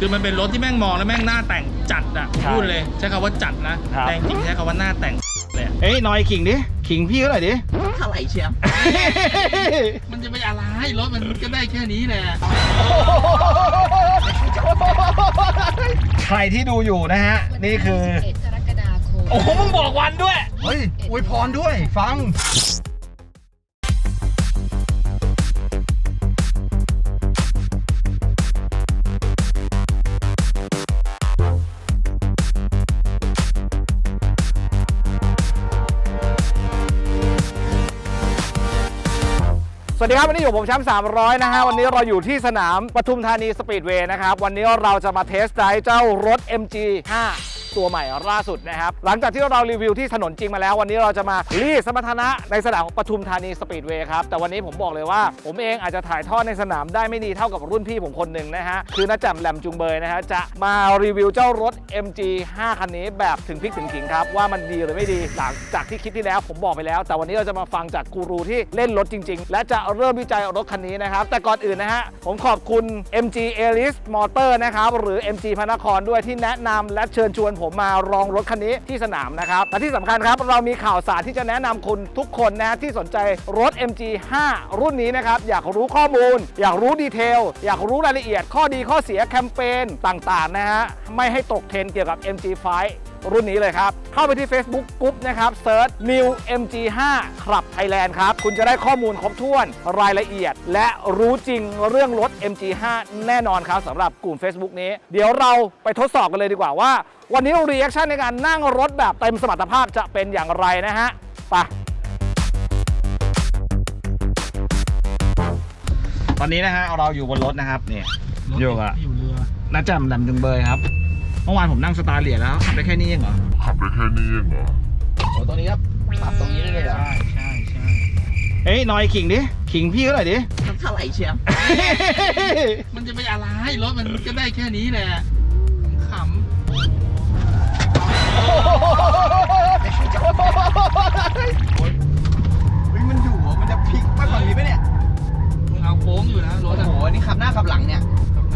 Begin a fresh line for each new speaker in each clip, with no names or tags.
คือมันเป็นรถที่แม่งมองแล้วแม่งหน้าแต่งจัดอะ
ใช่
พูดเลยใช้คำว่าจัดนะ
ครับ
แต่จริงๆใช้คำว่าหน้าแต่งเลยอะ
เอ้ยหนอยขิงดิขิงพี่เขาหน่อยดิ
เท่าไหร่เชียว
มันจะไปอะไรรถมันก็ได้แค่นี้แหละ
ใครที่ดูอยู่นะฮะ นี่คือ
11กรกฎาคม
โอ้โหมึงบอกวันด้วย
เฮ้ยอวยพรด้วย ฟัง
สวัสดีครับวันนี้อยู่ผมแชมป์300 นะฮะ วันนี้เราอยู่ที่สนามปทุมธานีสปีดเวย์นะครับ วันนี้เราจะมาเทสไดร์เจ้ารถ MG 5 ตัวใหม่ล่าสุดนะครับ หลังจากที่เรารีวิวที่ถนนจริงมาแล้ว วันนี้เราจะมารีสมรรถนะในสนามปทุมธานีสปีดเวย์ครับ แต่วันนี้ผมบอกเลยว่า ผมเองอาจจะถ่ายทอดในสนามได้ไม่ดีเท่ากับรุ่นพี่ผมคนหนึ่งนะฮะ คือน้าแจ่มแหลมจุงเบยนะฮะ จะมารีวิวเจ้ารถ MG 5 คันนี้แบบถึงพริกถึงขิงครับว่ามันดีหรือไม่ดีหลังจากที่คลิปที่แล้วผมบอกไปแล้ว แต่วันนี้เราจะมาฟังจากกูรูที่เล่นรถจริง ๆ และจะเริ่มวิจัยรถคันนี้นะครับ แต่ก่อนอื่นนะฮะผมขอบคุณ MG a l i s Motor นะครับหรือ MG พระนครด้วยที่แนะนำและเชิญชวนผมมาลองรถคันนี้ที่สนามนะครับ และที่สำคัญครับ เรามีข่าวสารที่จะแนะนำคุณทุกคนนะที่สนใจรถ MG 5 รุ่นนี้นะครับ อยากรู้ข้อมูล อยากรู้ดีเทล อยากรู้รายละเอียด ข้อดีข้อเสียแคมเปญต่างๆนะฮะ ไม่ให้ตกเทรนเกี่ยวกับ MG5 รุ่นนี้เลยครับ เข้าไปที่ Facebook กรุ๊ปนะครับเซิร์ช New MG5 ขับ Thailand ครับ คุณจะได้ข้อมูลครบถ้วนรายละเอียด และรู้จริงเรื่องรถ MG5 แน่นอนครับสำหรับกลุ่ม Facebook นี้ เดี๋ยวเราไปทดสอบกันเลยดีกว่าว่า วันนี้รีแอคชั่นในการนั่งรถแบบเต็มสมรรถภาพจะเป็นอย่างไรนะฮะไปตอนนี้นะฮะเราอยู่บนรถนะครับนี่อยู่อะ
อยู่เรือ
น้าแจ่มดำจึงเบยครับเมื่อวานผมนั่งสตาร์เลียแล้วขับได้แค่นี้เองเหรอ
ขับได้แค่นี้เองเหรอ
โอ้ตรงนี้ครับปรับตรงนี้ได้เลยเหรอ
ใช่ใช่ใช่
เฮ้ยหนอยขิงดิขิงพี่เขาหน่อยดิ
เท่าไหร่เชียว
มันจะไปอะไรรถมันก็ได้แค่นี้แหละ
เฮ้ยมันอยู่เหรอมันจะพลิกไปฝั่งนี้ไหมเนี่ย
ๆมึงเอาโค้งอยู่นะร
โอ้
ถอะ
โหอันนี่ขับหน้าขับหลังเนี่ย
กับหน้า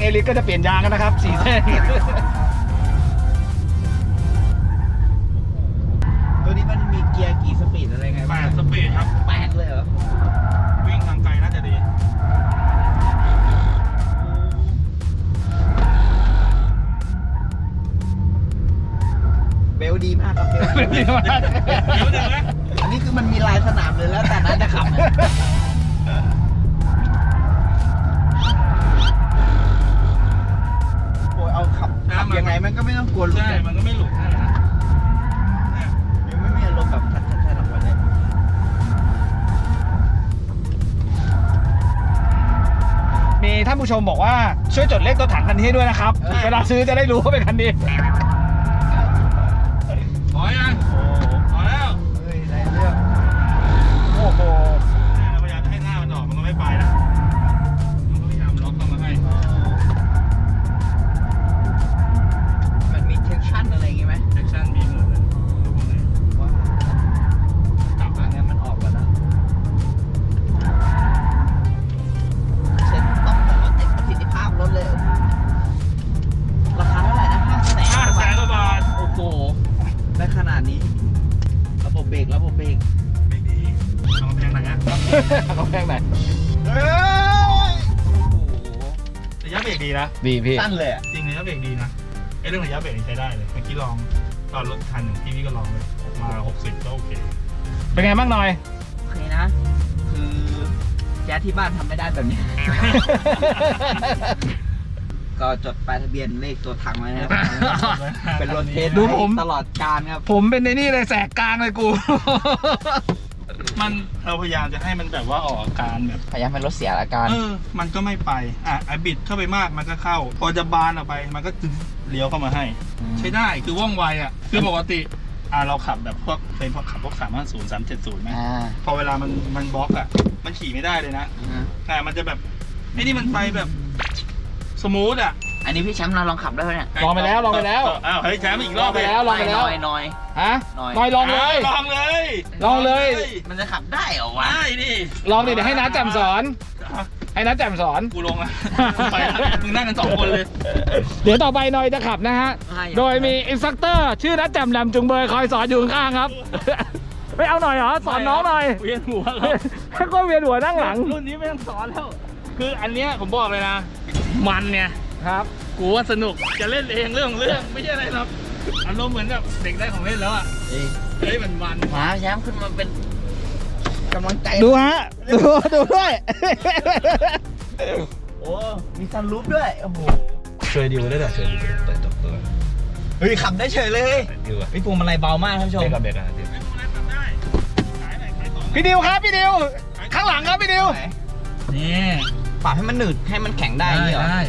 เอลิ
สก็จะเปลี่ยนยางกันนะครับสี่เส้น
ตัวนี้มันมีเกียร์กี่สปีดอะไรไง
แป
บ้าง
ดสปีดครับ
แปดเลยเหรอ
วิ่งทางไกลน่าจะดี
เบลดีมากครับเบล
ดีมาก
เดี๋ยวหนึ่งนะ
อันนี้คือมันมีลายสนามเลยแล้วแต่นั้นจะขับเนี่ย
ช่
วยจดเลขตัวถังคันนี้ให้ด้วยนะครับ เวลาซื้อจะได้รู้ว่าเป็นคันนี้
ดีนะ
ดีพี่
สั้นเลยอะ
จริงระยะเบรกดีนะไอ้เรื่องระยะเบรกนี่ใช้ได้เลยเมื่อกี้ลองตอนรถคันหนึ่งที่พี่ก็ลองเลยมา 60 ก็โอเค
เป็นไงบ้างหน่อย
โอเคนะ คือที่บ้านทำไม่ได้แบบนี้ ก็จดป้ายทะเบียนเลขตัวถังไว้นะครับ เป็นรถเทส
ดูผม
ตลอดการครับ
ผมเป็นในนี่เลยแสกกลางเลยกู
มันเราพยายามจะให้มันแบบว่าออกอาการแบบ
พยายามให้รถเสียอาการ
เออ มันก็ไม่ไป อะไอบิดเข้าไปมากมันก็เข้า พอจะบานออกไป มันก็เลี้ยวเข้ามาให้ ใช้ได้คือว่องไวอะ คือปกติ อะเราขับแบบพวกเป็นพวกขับพวกสามห้าศูนย์สามเจ็ดศูนย์ไหม
อ่า
พอเวลามันมันบล็อกอะ มันขี่ไม่ได้เลยนะ แต่มันจะแบบไอ้นี่มันไปแบบสมูทอะ
อันนี้พี่แชมป์เราลองขับได้ไหมเนี่ย
ลองไปแล้วลองไปแล้ว
อ้าวเฮ้ยแชมป์อีกรอบ
ลองไปแล้วลงแล้ว
น้อยน้อย
ฮะ
หน่อย
น้อยลองเลย
ลองเลย
ลองเลย
มันจะขับได้เหรอวะ
ได้ดิ
ลองดิเดี๋ยวให้นัดแจ่มสอน ให้นัดแจ่มสอน
กูลงละไปละมึงนั่งกันสองคนเลย
เดี๋ยวต่อไปหน่อยจะขับนะฮะโดยมีอินสตรัคเตอร์ ชื่อนัดแจ่มแหลมจุงเบยคอยสอนอยู่ข้างๆครับ ไม่เอาหน่อยเหรอ สอนน้องหน่อย
เวียนหัวแล้ว
ถ้าก็เวียนหัวนั่งหลัง
รุ่นนี้ไม่ต้องสอนแล้ว คืออันเนี้ยผมบอกเลยนะ มันเนี่ย
ครับ
กูว่าสนุกจะเล่นเองเรื่องของเรื่องไม่ใช่อะไรหรอกอารมณ์เหมือนแบบเด็กได้ของเล่นแล้วอะเฮ้ยมันมัน
มาแชมป์ขึ้นมาเป็นกำลังใจ
ดูฮะ ดูดูด้วย
โอ้มีซันรูปด้วย โอ้โห
ช่วยดิวได้แต่ช่วยดิวเปิดตัวตัว
เฮ้ยขับได้เฉยเลย
ดิวอะ
พี่ปูมาลัยเบามากท่านผู้ชม
เด็กกับเด็กอะดิว
พี่ดิวครับพี่ดิวข้างหลังครับพี่ดิว
นี่
ปรับให้มันหนืดให้มันแข็งได้อย่างนี้เหรอ
แม่ง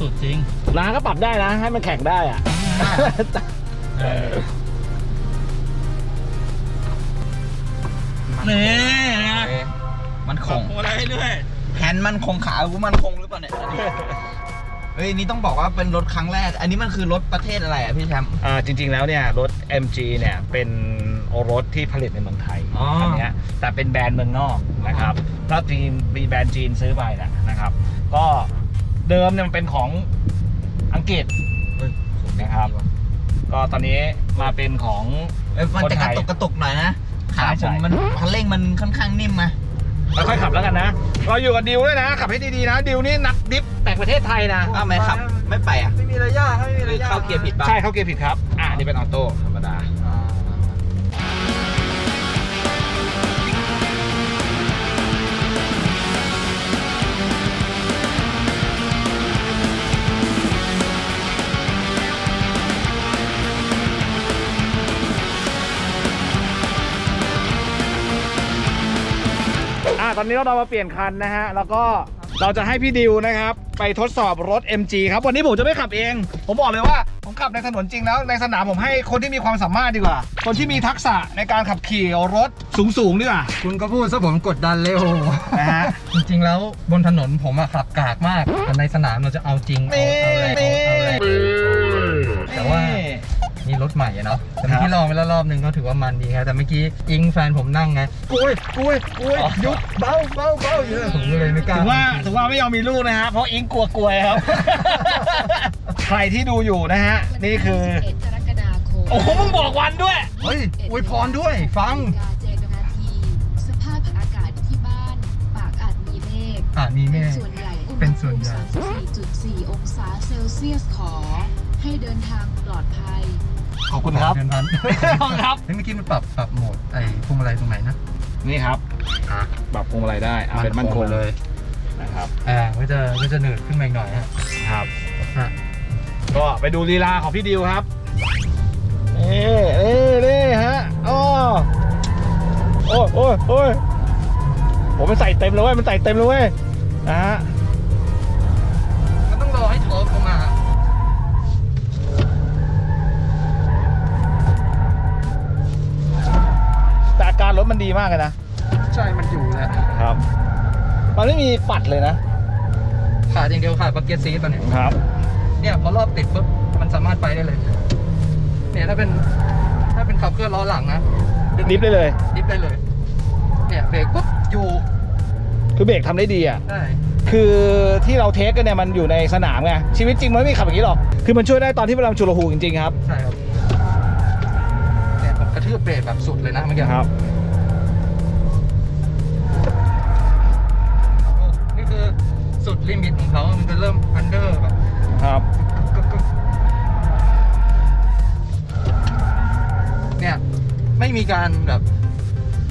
สุดจริง
ร้านก็ปรับได้นะ ให้มันแข่งได้อะ
เออนี่ไง
มันค
ของ
ง
อะไรให้ด้วย
แฮนด์มันคงขากูมันคงหรือเปล่าเนี่ย เฮ้ยนี่ต้องบอกว่าเป็นรถครั้งแรก อันนี้มันคือรถประเทศอะไรอะพี่แชมป์
อ่าจริงๆแล้วเนี่ยรถ MG เนี่ยเป็นรถที่ผลิตในเมืองไทย
อ๋ออั
นเนี้ยแต่เป็นแบรนด์เมืองนอกนะครับแล้วจีนมีแบรนด์จีนซื้อไปแหละนะครับ ก็ เดิมเนี่ยมันเป็นของอังกฤษนะครับ ก็ตอนนี้มาเป็นของ
เอ้ยมัน
คน
จะก
ไท
ระ
ย
ตุกกระตุกหน่อยนะขา
ใช่
ผมมันคันเร่งมันค่อนข้างนิ่มมา
ค่อยๆขับแล้วกันนะ เราอยู่กับดิวด้วยนะ ขับให้ดีๆนะ ดิวนี่นักดิฟแต่งประเทศไทยนะ
อ้าวไม่ขับ ไม่ไปอะ
ไม่มีระยะไม่มี
หรื
ระ
อยะเข้าเกียร์ผิดป่ะ
ใช่เข้าเกียร์ผิดครับ อ่านี่เป็นออโต้ธรรมดา
อ่า
ตอนนี้เรามาเปลี่ยนคันนะฮะ แล้วก็เราจะให้พี่ดิวนะครับ ไปทดสอบรถ MG ครับ วันนี้ผมจะไม่ขับเอง ผมบอกเลยว่า ผมขับในถนนจริงแล้ว ในสนามผมให้คนที่มีความสามารถดีกว่า คนที่มีทักษะในการขับขี่รถสูงๆดีกว่า
คุณก็พูดซะผมกดดันเร็ว
นะฮะ
จริงๆแล้วบนถนนผมอะขับกากมากแต่ในสนามเราจะเอาจริงเอาเอาแรงเอาเอาแรงแต่ว่า นี่รถใหม่อะเนาะแต่เมื่อกี้ลองไปแล้วรอบนึงก็ถือว่ามันดีครับแต่เมื่อกี้อิงแฟนผมนั่งไงกุยกุยกุยหยุดเบาเบาเบาอยู่เลยผมก็เลยไม่กล้า
ถือว่าถือว่าไม่ยอมมีลูกนะฮะเพราะอิงกลัวกลวยครับ ใครที่ดูอยู่นะฮะ นี่คือ
11กรกฎาคม
โอ้โหมึงบอกวันด้วย
เฮ้ยอวยพรด้วย ฟัง
นาฬิกาเจ็ดนาทีสภาพอากาศที่บ้าน ปากอาจมีเมฆ
อ่ามี
เป็
แม่
นส่วนใหญ่อุณ
เป็
ห
นส่
ภู
วน
มิ
ใหญ่
34.4 องศาเซลเซียสขอ ให้เดินทางปลอดภัย
ขอบคุณครับ
เดินพัน
ขอบคุณครับ
เฮ้ยเมื่อกี้มันปรับปรับโหมดไอ้พวงมาลัยตรงไหนนะ
นี่ครับปรับพวงมาลัยได้เอาเป็นมั่นคง
เลย
นะครับ
อ่าก็จะก็จะหนืดขึ้นมาอีกหน่อยฮะ
ครับ
ฮะ
ก็ไปดูลีลาของพี่ดิวครับเอ้เอ้นี่ฮะอ้อโอ้ยโอ้ยโอ้ยโอ้มันใส่เต็มเลยเว้ยมันใส่เต็มเลยเว้ยนะฮะ
มัน
ดีมากเลยนะ
ใช่มันอยู่แล้ว
ครับ มันไม่มีปัดเลยนะ
ขาดอย่างเดียวขาดบักเก็ตซีตอนเนี้ย
ครับ
เนี่ยพอรอบติดปุ๊บมันสามารถไปได้เลย เนี่ยถ้าเป็นถ้าเป็นขับเคลื่อนล้อหลังนะ
ดิฟได้เลย
ดิฟได้เลย เนี่ยเบรกปุ๊บอยู่
คือเบรกทำได้ดีอะ
ได้
คือที่เราเทสกันเนี่ยมันอยู่ในสนามไงชีวิตจริงมันไม่มีขับอย่างนี้หรอก คือมันช่วยได้ตอนที่เวลามันชุลหูจริงๆครับ
ใช่ครับเนี่ยผมกระทืบเบรกแบบสุดเลยนะเมื่อกี้
ครับ
ลิมิตของเขามันจะเริ่มอันเดอร์แบบ
ครับ
กึกกึกเนี่ยไม่มีการแบบ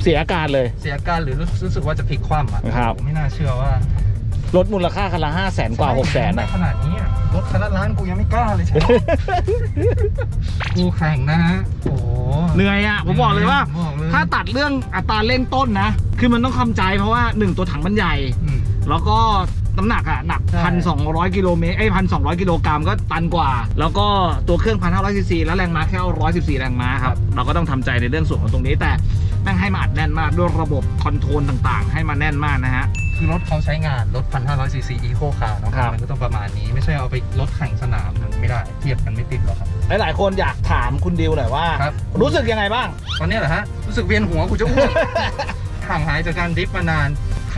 เสียอาการเลย
เสียอาการหรือรู้รู้สึกว่าจะพลิกคว่ำอะ
ครับ
ผมไม่น่าเชื่อว่า
รถมูลค่าคันละห้าแสนกว่าหกแสน
ได้
นะ
ขนาดนี้อะรถคันละล้านกูยังไม่กล้าเลยใช่ไหมกูแข่งนะฮะโอ้โห
เหนื่อยอะผมบอกเลยว่า
ผมบอกเลย
ถ้าตัดเรื่องอัตราเร่งต้นนะ คือมันต้องคำใจเพราะว่า1ตัวถังมันใหญ่
อืม
แล้วก็ น้ำหนักอะหนัก
ใช่
พันสองร้อยกิโลเมตรไอ้พันสองร้อยกิโลกรัมก็ตันกว่า แล้วก็ตัวเครื่องพันห้าร้อยซีซีแล้วแรงม้าแค่ร้อยสิบสี่แรงม้าครับ เราก็ต้องทำใจในเรื่องส่วนของตรงนี้ แต่แม่งให้มาอัดแน่นมากด้วยระบบคอนโทรลต่างๆ ให้มาแน่นมากนะฮะ
คือรถเขาใช้งานรถ 1,500 ซีซีอีโคคาร์เนาะ
ครับ
มันก็ต้องประมาณนี้ไม่ใช่เอาไปรถแข่งสนามมันไม่ได้ เทียบกันไม่ติดหรอกครับ
หลายๆคนอยากถามคุณดิวหน่อยว่า
ครับ
รู้สึกยังไงบ้าง
ตอนเนี้ยเหรอฮะ รู้สึกเวียนหัวกูจะอ้วก ห่างหายจากการดริฟต์มานาน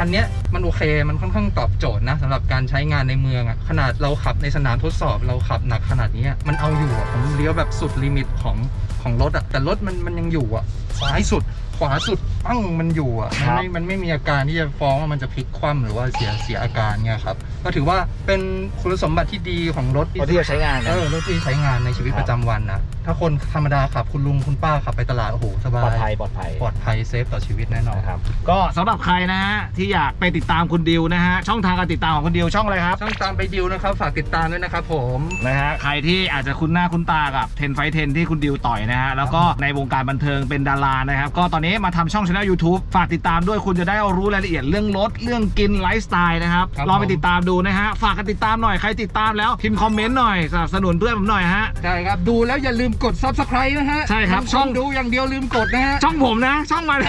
คันนี้มันโอเค มันค่อนข้างตอบโจทย์นะสำหรับการใช้งานในเมืองอะขนาดเราขับในสนามทดสอบเราขับหนักขนาดนี้มันเอาอยู่อะผมเลี้ยวแบบสุดลิมิตของของรถอะแต่รถมันมันยังอยู่อะซ้ายสุดขวาสุดปั้งมันอยู่อะมันไม่มันไม่มีอาการที่จะฟ้องว่ามันจะพลิกคว่ำหรือว่าเสียเสียอาการเงี้ยครับ ก็ถือว่าเป็นคุณสมบัติที่ดีของรถ
พอที่จะใช้งานกั
เอนอรถที่ใช้งานในชีวิตประจำวันนะถ้าคนธรรมดาขับคุณลุงคุณป้าขับไปตลาดโอ้โหสบา
ปลอยดภัยปลอดภัย
ปลอดภัยเซฟต่อชีวิตแน่นอน
นะครับก็สำหรับใครนะฮะที่อยากไปติดตามคุณดิวนะฮะช่องทางการติดตามของคุณดิวช่องอะไรครับ
ช่องตามไปดิวนะครับฝากติดตามด้วยนะครับผม
นะฮะใครที่อาจจะคุ้นหน้าคุ้นตากับเทนไฟเทนที่คุณดิวต่อยนะฮะแล้วก็ในวงการบันเทิงเป็นดารานะครับก็ตอนนี้มาทำช่องช anel YouTube ฝากติดตามด้วยคุณจะได้รู้รายละเอียดเรื่องรถเรื่องกินไลฟ์สไตล์นะครับ
ครับ
ลองไป
ผม
ติดตามดูนะฮะฝากกันติดตามหน่อยใครติดตามแล้วพิมพ์คอมเมนต์หน่อยสนับสนุนเพื่อนผมหน่อยฮะ
ใช่ครับ ดูแล้วอย่าลืมกด subscribe นะฮะ
ใช่ครับ
ช่
ช่
อ
อง ง
ดูอย่างเดียวลืมกดนะฮะ
ช่องผมนะ ช่องมัน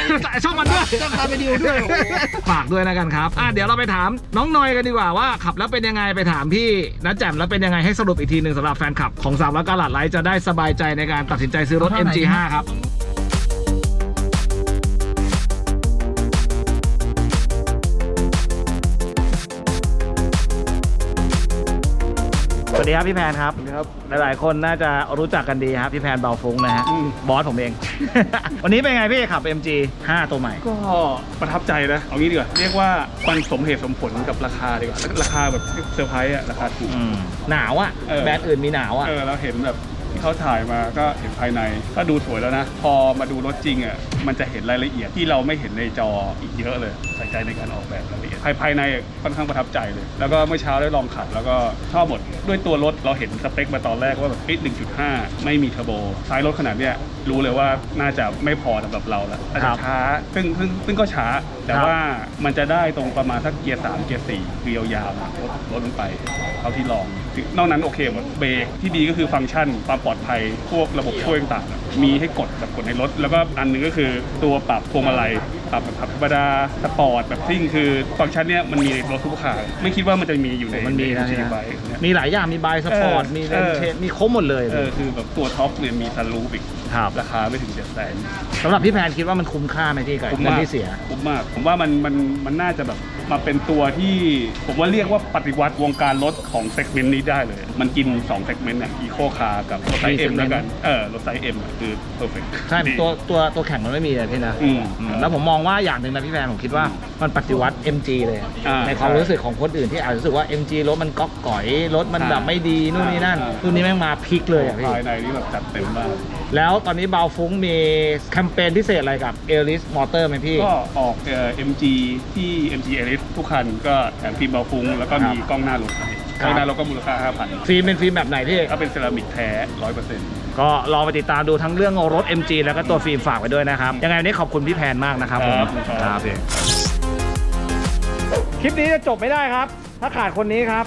ช่องมันด้วย
ช่องตามไปดิวด้วยโอ้โห
ฝากด้วยนะกันครับ อะเดี๋ยวเราไปถามน้องนอยกันดีกว่าว่าขับแล้วเป็นยังไงไปถามพี่นัดแจ่มแล้วเป็นยังไงให้สรุปอีกทีหนึ่งสำหรับแฟนคลับของสามแล้วก็หลัดไลท์จะได้สบายใจในการตัดสินใจซื้อรถ MG5 ครับ วัสดีครับพี่แพนครับ ครับ หลายๆ คนน่าจะรู้จักกันดีครับพี่แพนเบาฟุ้งนะฮะบอสผมเอง วันนี้เป็นไงพี่ขับ MG 5 ตัวใหม่
ก็ประทับใจนะ เอางี้ดีกว่า เรียกว่ามันสมเหตุสมผลกับราคาดีกว่า ราคาแบบเซอร์ไพรส์อะราคาถูก
อืมหนาวอะ
เออ
แบรนด์อื่นมีหนาวอะ
เออเราเห็นแบบ ที่เขาถ่ายมาก็เห็นภายใน ก็ดูสวยแล้วนะ พอมาดูรถจริงอะมันจะเห็นรายละเอียดที่เราไม่เห็นในจออีกเยอะเลยใส่ใจในการออกแบบรายละเอียดภายภายในค่อนข้างประทับใจเลย แล้วก็เมื่อเช้าได้ลองขับแล้วก็ชอบหมดด้วยตัวรถเราเห็นสเปคมาตอนแรกว่าแบบเอ๊ะ1.5 ไม่มีเทอร์โบท้ายรถขนาดเนี้ยรู้เลยว่าน่าจะไม่พอสำหรับเราแล้วอาจ
ครั
จะ
บ
ช้าซึ่งซึ่งซึ่งก็ช้า แต่
ครับ
ว่ามันจะได้ตรงประมาณสักเกียร์สามเกียร์สี่คือยาวๆนะลดลดลงไปเท่าที่ลองนอกนั้นโอเคหมดเบรกที่ดีก็คือฟังก์ชันความปลอดภัยพวกระบบช่วยต่างๆอะมีให้กดแบบกดในรถ แล้วก็อันหนึงก็คือตัวปรับพวงมาลัย ปรับแบบขับธรรมดาสปอร์ตแบบซิ่งคือฟังก์ชันเนี้ยมันมีในรถทุกคันไม่คิดว่ามันจะมีอยู่ใน
มันมีนะ
ใน
เนี่ย
ไบเนี่ย
มีหลายอย่างมีบายสปอร์ต
เออ
มีเลน
เออ
เชนมีครบหมดเลย
เออคือแบบตัวท็อปเนี่ยมีซันรูฟอีก
ครับ
ราคาไม่ถึงเจ็ดแสน
สำหรับพี่แพนคิดว่ามันคุ้มค่าไหมพี่กับ
คุ้ม
เงิน
มาก
ที่เสีย
คุ้มมาก ผมว่ามันมันมันน่าจะแบบ มาเป็นตัวที่ผมว่าเรียกว่าปฏิวัติวงการรถของเซกเมนต์นี้ได้เลย มันกิน2เซกเมนต์เนี่ยอีโคคาร์กับรถไซส์เอ็ม
segment
แล้วกัน เออ รถไซส์เอ็มคือเพอร์เฟกต์
ใช่ตัวตัวตัวแข่งมันไม่มีเลยพี่นะ
อืม
อืมแล้วผมมองว่าอย่างหนึ่งนะพี่แพนผมคิดว่ามันปฏิวัติ MG เลย
อ่า
ในความรู้สึกของคนอื่นที่อาจจะรู้สึกว่า MG รถมันก๊อกก๋อยรถมัน
อ่า
แบบไม่ดีนู่นนี่นั่น
อ่า
รุ่นนี้แม่งมาพลิกเลยอะพี่
ภายในนี่แบบจัดเต็มมาก
แล้วตอนนี้เบาฟุ้งมีแคมเปญพิเศษอะไรกับเอลิสมอเตอร์ไหมพี่
ก็ออกเอ่อ MG ที่ MG Elite ทุกคันก็แถมฟิล์มเบาฟุ้งแล้วก็มีกล้องหน้ารถให้
ครับ
กล้องหน้ารถก็มูลค่า 5,000
ฟิล์มเป็นฟิล์มแบบไหนพี่
ถ้าเป็นเซรามิกแท้100%
ก็ลองไปติดตามดูทั้งเรื่องรถ MG แล้วก็ตัวฟิล์มฝากไว้ด้วยนะครับ ยังไงวันนี้ขอบคุณพี่แพนมากนะครับผม
ครับ
ครับพี่คลิปนี้จะจบไม่ได้ครับ ถ้าขาดคนนี้ครับ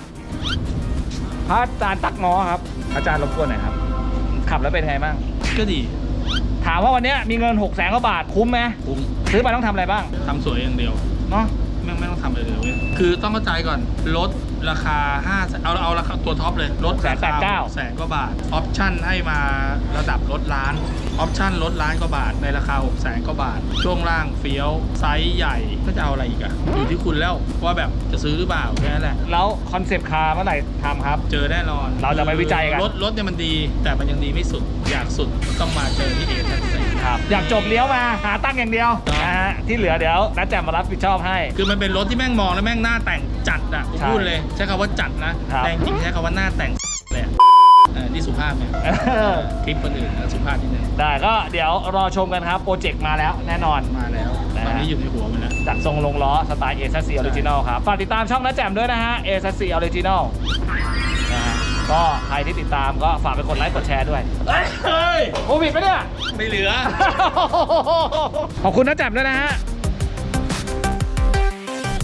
พระอาจารย์ตักง้อครับ อาจารย์รบกวนหน่อยครับ ขับแล้วเป็นไงบ้าง
ก็ดี
ถามว่าวันเนี้ยมีเงิน6กแสนกว่าบาทคุ้มไหม
คุ้ม
ซื้อไปต้องทำอะไรบ้าง
ทำสวยอย่างเดียว
เนาะ
แม่งไม่ต้องทำอะไรเลยเว้ยคือต้องเข้าใจก่อนรถราคา5แสนเอาเอาราคาตัวท็อปเลยรถราคาแสนกว่าบาทออปชั่นให้มาระดับรถล้านออปชั่นรถล้านกว่าบาทในราคา6แสนกว่าบาท ช่วงล่างเฟี้ยวไซส์ใหญ่ก็จะเอาอะไรอีกอะอยู่ที่คุณแล้วว่าแบบจะซื้อหรือเปล่าแค่นั้นแหละ
แล้วคอนเซปต์คาร์เมื่อไหร่ทำครับ
เจอแน่นอน
เราจะไปวิจัยกัน
รถรถเนี่ยมันดี แต่มันยังดีไม่สุดอยากสุดก็ต้องมาเจอที่เอทันซี
ครับ อยากจบเลี้ยวมาหาตั้งอย่างเดียวนะฮะที่เหลือเดี๋ยวนัดแจมมารับผิดชอบให้
คือมันเป็นรถที่แม่งมองแล้วแม่งหน้าแต่งจัดอะผม
ใช่
พูดเลยใช้คำว่าจัดนะ
ครับ
แต่จริงๆใช้คำว่าหน้าแต่งเลยอะเออนี่สุภาพไงคลิปคนอื่นนะสุภาพนิดนึง
ได้ก็เดี๋ยวรอชมกันครับ โปรเจกต์มาแล้วแน่นอน
มาแล้ว
นะฮะ
ตอนนี้อยู่ในหัวมันแล้ว
จัดทรงลงล้อ สไตล์ a อ c Original ครับ ฝากติดตามช่องน้าแจ่มด้วยนะฮะ a อ c Original นะฮะ ก็ใครที่ติดตามก็ฝากไปกดไลค์กดแชร์ด้วย
เฮ้ย
โควิดไหมเนี่ย
ไม่เหลือ
ขอบคุณน้าแจ่มด้วยนะฮะ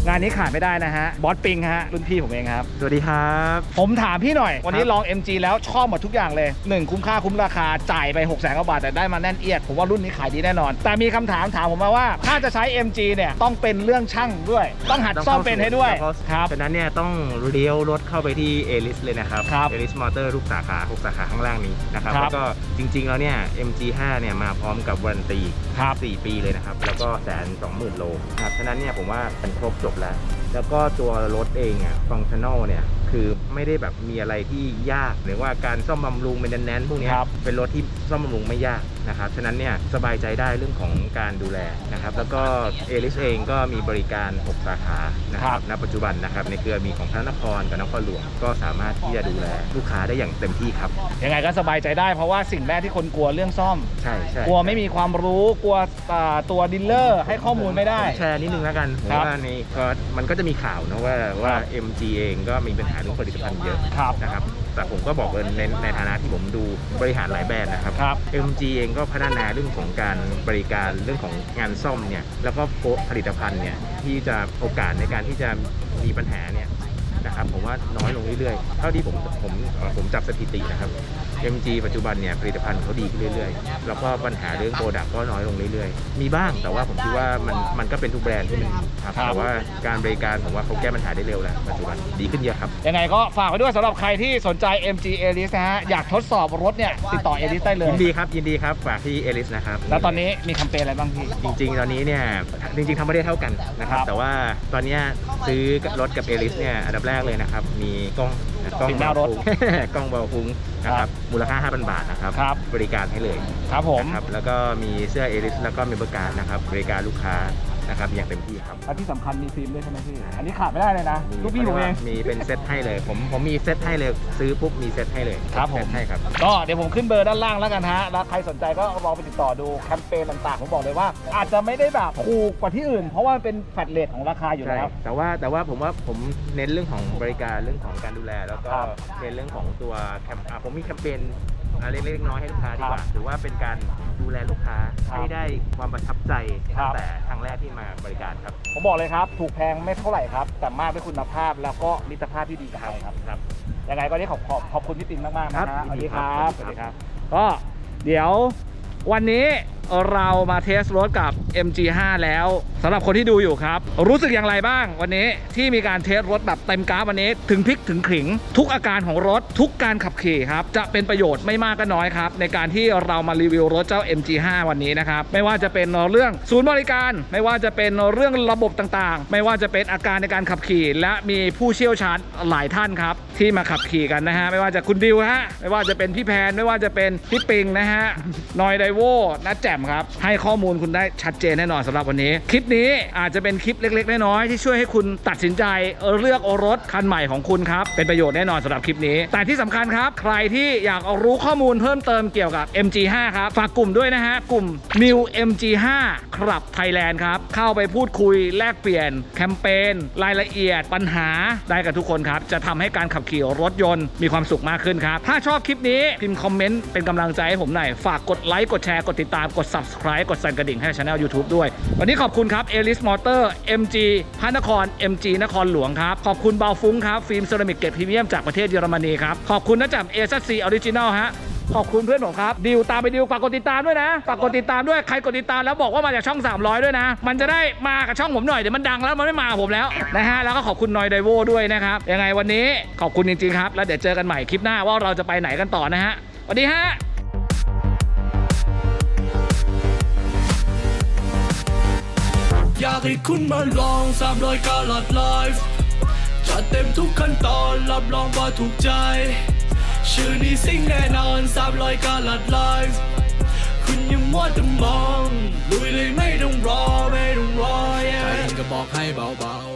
งานนี้ขาดไม่ได้นะฮะบอสปิงฮะรุ่นพี่ผมเองครับ
สวัสดีครับ
ผมถามพี่หน่อย วันนี้ลอง MG แล้วชอบหมดทุกอย่างเลย 1 คุ้มค่าคุ้มราคาจ่ายไป6 0 0 0 0กว่าบาทแต่ได้มาแน่นเอียด ผมว่ารุ่นนี้ขายดีแน่นอน แต่มีคำถามถามผมมาว่า ถ้าจะใช้ MG เนี่ยต้องเป็นเรื่องช่างด้วย ต้องหัดซ่อมเป็นให้ด้วยครับ
ฉะนั้นเนี่ยต้องเลี้ยวรถเข้าไปที่เอลิสเลยนะครับ
ครับ
เอลิสมอเตอร์ทุกสาขาทุกสาขาข้างล่างนี้นะครับ
ครับ
แล้วก็จริงๆแล้วเนี่ย MG5 เนี่ยมาพร้อมกับวารันตี
ครับ
4ปีเลยนะครับแล้วก็แสนสองหมื่นโลนะครับฉะนั้นเนี่ยผมว่าเป็นครบจบแล้ว แล้วก็ตัวรถเองอะฟังชั่นอลเนี่ย คือไม่ได้แบบมีอะไรที่ยาก หรือว่าการซ่อมบำรุงเป็นแน่นๆพวกเนี้ย
ครับ
เป็นรถที่ซ่อมบำรุงไม่ยากนะครับฉะนั้นเนี่ยสบายใจได้เรื่องของการดูแลนะครับแล้วก็เอลิสเองก็มีบริการ 6 สาขานะค
ครั
รับบณปัจจุบันนะครับในเครือมีของพระนครกับนครหลวงก็สามารถที่จะดูแลลูกค้าได้อย่างเต็มที่ครับ
ยังไงก็สบายใจได้เพราะว่าสิ่งแรกที่คนกลัวเรื่องซ่อม
ใช่ใช่
กลัวไม่มีความรู้กลัวอ่าตัวดีลเลอร์ให้ข้อมูลไม่ได้
แชร์นิดนึงแล้วกันผม
ครับ
ว่าในก็มันก็จะมีข่าวนะว่าว่า MG เองก็มีปัญหาเรื่องผลิตภัณฑ์เยอะ
ครับ
นะครับแต่ผมก็บอกเลยในในฐานะที่ผมดูบริหารหลายแบรนด์นะครับ
ครับ
MG เองก็พัฒนาเรื่องของการบริการเรื่องของงานซ่อมเนี่ยแล้วก็ผลิตภัณฑ์เนี่ยที่จะโอกาสในการที่จะมีปัญหาเนี่ย นะครับผมว่าน้อยลงเรื่อยๆ เท่าที่ผมผมเอ่อผมจับสถิตินะครับ MG ปัจจุบันเนี่ยผลิตภัณฑ์เขาดีขึ้นเรื่อยๆ แล้วก็ปัญหาเรื่องโปรดักก็น้อยลงเรื่อยๆ มีบ้างแต่ว่าผมคิดว่ามันมันก็เป็นทุกแบรนด์ที่มันมีครับ
ครับ
แต่ว่าการบริการผมว่าเขาแก้ปัญหาได้เร็วแล้วปัจจุบันดีขึ้นเยอะครับ
ยังไงก็ฝากไว้ด้วยสำหรับใครที่สนใจ MG a l i s นะฮะอยากทดสอบรถเนี่ยติดต่อ a l i s ได้เลย
ยินดีครับยินดีครับฝากที่เอลิสนะครับ
แล้วตอนนี้มีแคมเปญอะไรบ้างพี่
จริง ๆ ตอนนี้เนี่ยจริงๆทำไม่ได้เท่ากันนะครับ
ครับ
แต่ว่าตอนเนี้ยซื้อรถกับเอลิสเนี่ยอันดับแรกเลยนะครับ มีกล้องกล้อง
ติดหน้ารถ
เบาฟุ้ง กล้องเบาฟุ้งนะค
ครั
รับบมูลค่า 5,000 บาทนะครับ
ครับ
บริการให้เลย
ครับผม
นะครับแล้วก็มีเสื้อเอลิสแล้วก็มีบริการนะครับบริการลูกค้า นะครับอย่างเต็มที่ครับ
และที่สำคัญมีฟิล์มด้วยใช่ไหมพี่ อันนี้ขาดไม่ได้เลยนะลูกพี่ผมเอง
มีเป็นเซตให้เลย ผมผมมีเซตให้เลยซื้อปุ๊บมีเซตให้เลย
ครับผม
เซตให้ครับ
ก็เดี๋ยวผมขึ้นเบอร์ด้านล่างแล้วกันฮะ แล้วใครสนใจก็ลองไปติดต่อดูแคมเปญต่างๆ ผมบอกเลยว่า อาจจะไม่ได้แบบถูกกว่าที่อื่น เพราะว่ามันเป็นแฟลตเรทของราคาอยู่
ใช่
แล้ว
แต่ว่าแต่ว่าผมว่าผมเน้นเรื่องของบริการเรื่องของการดูแล แล้วก็
ครับ
เน้นเรื่องของตัวแคมอ่าผมมีแคมเปญอ่าเล็กๆน้อยๆให้ลูกค้าดีกว่า
ครับ
ถือว่าเป็นการ ดูแลลูกค้า
ครับ
ให้ได้ความประทับใจ
ครั
ตั้
บ
งแต่ครั้งแรกที่มาบริการครับ
ผมบอกเลยครับ ถูกแพงไม่เท่าไหร่ครับ แต่มากด้วยคุณภาพแล้วก็มิตรภาพที่ดีกับใครครับ
ครับ
ยังไงก็ได้ขอบขอบขอบคุณพี่ตินมากๆนะ
ครั
ฮะ
บ
สวัสดีค
ครั
รับ
บ
สวัสดีครับ ก็เดี๋ยววันนี้ เรามาเทสรถกับ MG5 แล้วสำหรับคนที่ดูอยู่ครับ รู้สึกอย่างไรบ้างวันนี้ที่มีการเทสรถแบบเต็มกราฟวันนี้ถึงพลิกถึงขิง ทุกอาการของรถทุกการขับขี่ครับ จะเป็นประโยชน์ไม่มากก็น้อยครับ ในการที่เรามารีวิวรถเจ้า MG5 วันนี้นะครับ ไม่ว่าจะเป็นเรื่องศูนย์บริการ ไม่ว่าจะเป็นเรื่องระบบต่างๆ ไม่ว่าจะเป็นอาการในการขับขี่ และมีผู้เชี่ยวชาญหลายท่านครับ ที่มาขับขี่กันนะฮะไม่ว่าจะคุณดิวฮะไม่ว่าจะเป็นพี่แพนไม่ว่าจะเป็นพี่ปิงนะฮะนอยไดโวนัดแจ่มครับ ให้ข้อมูลคุณได้ชัดเจนแน่นอนสำหรับวันนี้ คลิปนี้อาจจะเป็นคลิปเล็กๆน้อยๆที่ช่วยให้คุณตัดสินใจเลือกรถคันใหม่ของคุณครับ เป็นประโยชน์แน่นอนสำหรับคลิปนี้ แต่ที่สำคัญครับ ใครที่อยากรู้ข้อมูลเพิ่มเติมเกี่ยวกับ MG5 ครับฝากกลุ่มด้วยนะฮะกลุ่ม New MG5 ครับ Thailand ครับเข้าไปพูดคุยแลกเปลี่ยนแคมเปญรายละเอียดปัญหาได้กับทุกคนครับจะทำให้การขับขี่รถยนต์มีความสุขมากขึ้นครับถ้าชอบคลิปนี้พิมพ์คอมเมนต์เป็นกำลังใจให้ผมหน่อยฝากกดไลค์กดแชร์กดติดตามกด subscribe กดสั่นกระดิ่งให้ช่อง YouTube ด้วย วันนี้ขอบคุณครับเอลิสมอเตอร์ MG พระนคร MG นครหลวงครับ ขอบคุณเบาฟุ้งครับ ฟิล์มเซรามิกเกรดพรีเมียมจากประเทศเยอรมนีครับ ขอบคุณนะจับเอซัสซีออริจินอลฮะขอบคุณเพื่อนผมครับดิวตามไปดิวฝากกดติดตามด้วยนะฝากกดติดตามด้วยใครกดติดตามแล้วบอกว่ามาจากช่อง 300 ด้วยนะ มันจะได้มากับช่องผมหน่อยเดี๋ยวมันดังแล้วมันไม่มาผมแล้วนะฮะแล้วก็ขอบคุณนอยไดโวด้วยนะครับยังไงวันนี้ขอบคุณจริงๆครับ แล้วเดี๋ยวเจอกันใหม่คลิปหน้าว่าเราจะไปไหนกันต่อนะฮะสวัสดีฮะ
อยากให้คุณมาลองสามรอยกาลัดไลฟ์จัดเต็มทุกขั้นตอนรับรองว่าถูกใจ ชื่อนี้สิ่งแน่นอนสามรอยกาลัดไลฟ์คุณอยังมัวแต่มองลุยเลยไม่ต้องรอไม่ต้องรอ yeah ใจก็บอกให้เบาๆ